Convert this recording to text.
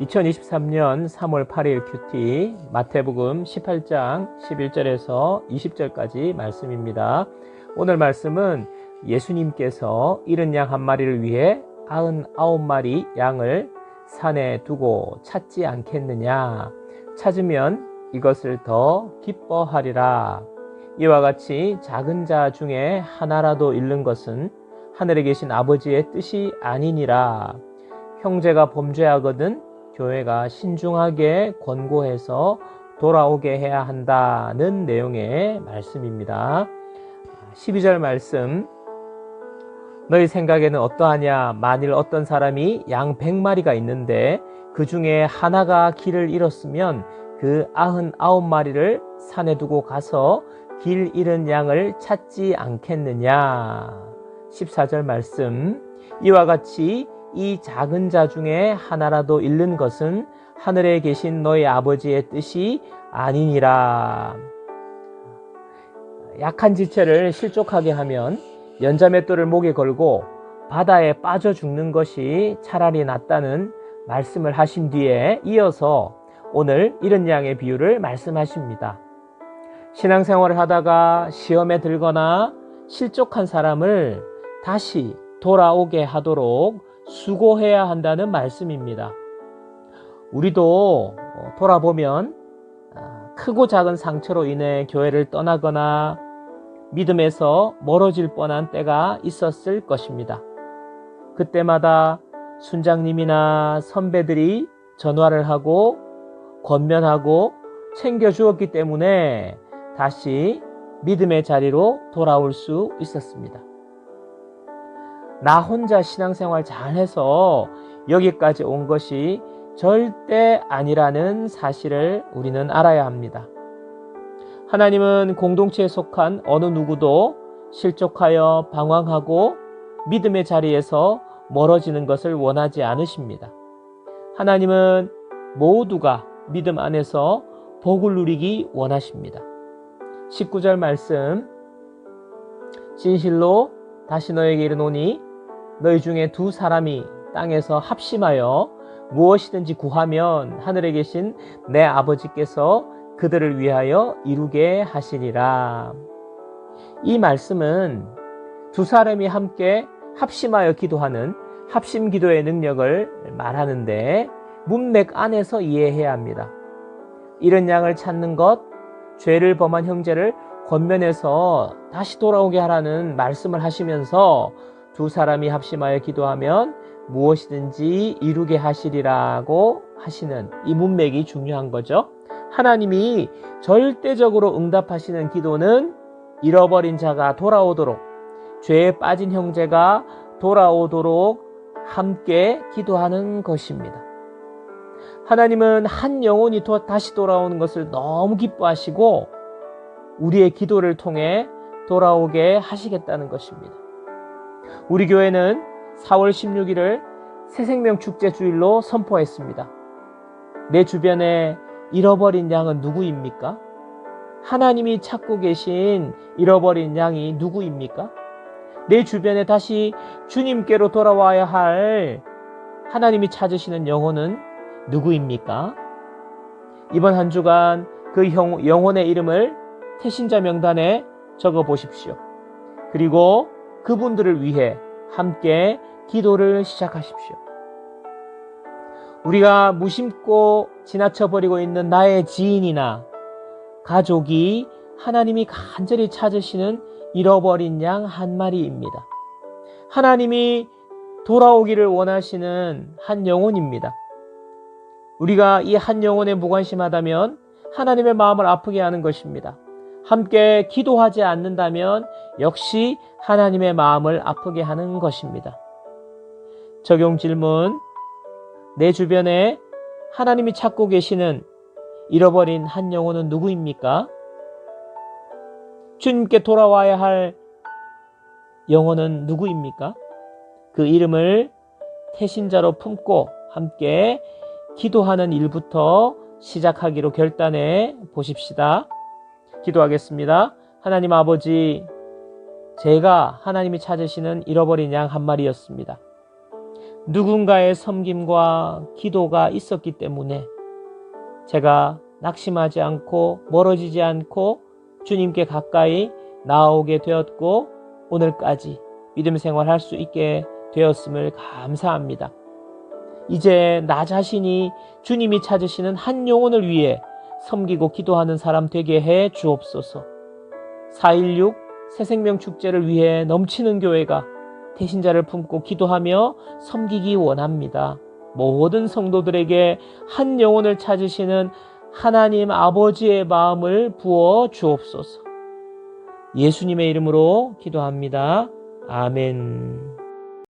2023년 3월 8일 큐티 마태복음 18장 11절에서 20절까지 말씀입니다. 오늘 말씀은 예수님께서 이른 양한 마리를 위해 99마리 양을 산에 두고 찾지 않겠느냐? 찾으면 이것을 더 기뻐하리라. 이와 같이 작은 자 중에 하나라도 잃는 것은 하늘에 계신 아버지의 뜻이 아니니라. 형제가 범죄하거든 교회가 신중하게 권고해서 돌아오게 해야 한다는 내용의 말씀입니다. 12절 말씀. 너희 생각에는 어떠하냐? 만일 어떤 사람이 양 100마리가 있는데 그 중에 하나가 길을 잃었으면 그 99마리를 산에 두고 가서 길 잃은 양을 찾지 않겠느냐? 14절 말씀. 이와 같이 이 작은 자 중에 하나라도 잃는 것은 하늘에 계신 너희 아버지의 뜻이 아니니라. 약한 지체를 실족하게 하면 연자맷돌을 목에 걸고 바다에 빠져 죽는 것이 차라리 낫다는 말씀을 하신 뒤에 이어서 오늘 이런 양의 비유를 말씀하십니다. 신앙생활을 하다가 시험에 들거나 실족한 사람을 다시 돌아오게 하도록 수고해야 한다는 말씀입니다. 우리도 어, 돌아보면 아, 크고 작은 상처로 인해 교회를 떠나거나 믿음에서 멀어질 뻔한 때가 있었을 것입니다. 그때마다 순장님이나 선배들이 전화를 하고 권면하고 챙겨주었기 때문에 다시 믿음의 자리로 돌아올 수 있었습니다. 나 혼자 신앙생활 잘해서 여기까지 온 것이 절대 아니라는 사실을 우리는 알아야 합니다. 하나님은 공동체에 속한 어느 누구도 실족하여 방황하고 믿음의 자리에서 멀어지는 것을 원하지 않으십니다. 하나님은 모두가 믿음 안에서 복을 누리기 원하십니다. 19절 말씀 진실로 다시 너에게 이르노니 너희 중에 두 사람이 땅에서 합심하여 무엇이든지 구하면 하늘에 계신 내 아버지께서 그들을 위하여 이루게 하시리라. 이 말씀은 두 사람이 함께 합심하여 기도하는 합심 기도의 능력을 말하는데 문맥 안에서 이해해야 합니다. 이런 양을 찾는 것, 죄를 범한 형제를 권면해서 다시 돌아오게 하라는 말씀을 하시면서 두 사람이 합심하여 기도하면 무엇이든지 이루게 하시리라고 하시는 이 문맥이 중요한 거죠. 하나님이 절대적으로 응답하시는 기도는 잃어버린 자가 돌아오도록 죄에 빠진 형제가 돌아오도록 함께 기도하는 것입니다. 하나님은 한 영혼이 다시 돌아오는 것을 너무 기뻐하시고 우리의 기도를 통해 돌아오게 하시겠다는 것입니다. 우리 교회는 4월 16일을 새생명 축제 주일로 선포했습니다. 내 주변에 잃어버린 양은 누구입니까? 하나님이 찾고 계신 잃어버린 양이 누구입니까? 내 주변에 다시 주님께로 돌아와야 할 하나님이 찾으시는 영혼은 누구입니까? 이번 한 주간 그 영혼의 이름을 태신자 명단에 적어 보십시오. 그리고 그분들을 위해 함께 기도를 시작하십시오. 우리가 무심코 지나쳐버리고 있는 나의 지인이나 가족이 하나님이 간절히 찾으시는 잃어버린 양 한 마리입니다. 하나님이 돌아오기를 원하시는 한 영혼입니다. 우리가 이 한 영혼에 무관심하다면 하나님의 마음을 아프게 하는 것입니다. 함께 기도하지 않는다면 역시 하나님의 마음을 아프게 하는 것입니다. 적용 질문. 내 주변에 하나님이 찾고 계시는 잃어버린 한 영혼은 누구입니까? 주님께 돌아와야 할 영혼은 누구입니까? 그 이름을 태신자로 품고 함께 기도하는 일부터 시작하기로 결단해 보십시다. 기도하겠습니다. 하나님 아버지, 제가 하나님이 찾으시는 잃어버린 양 한 마리였습니다. 누군가의 섬김과 기도가 있었기 때문에 제가 낙심하지 않고 멀어지지 않고 주님께 가까이 나오게 되었고 오늘까지 믿음 생활할 수 있게 되었음을 감사합니다. 이제 나 자신이 주님이 찾으시는 한 영혼을 위해 섬기고 기도하는 사람 되게 해 주옵소서. 4.16 새생명 축제를 위해 넘치는 교회가 대신자를 품고 기도하며 섬기기 원합니다. 모든 성도들에게 한 영혼을 찾으시는 하나님 아버지의 마음을 부어 주옵소서. 예수님의 이름으로 기도합니다. 아멘.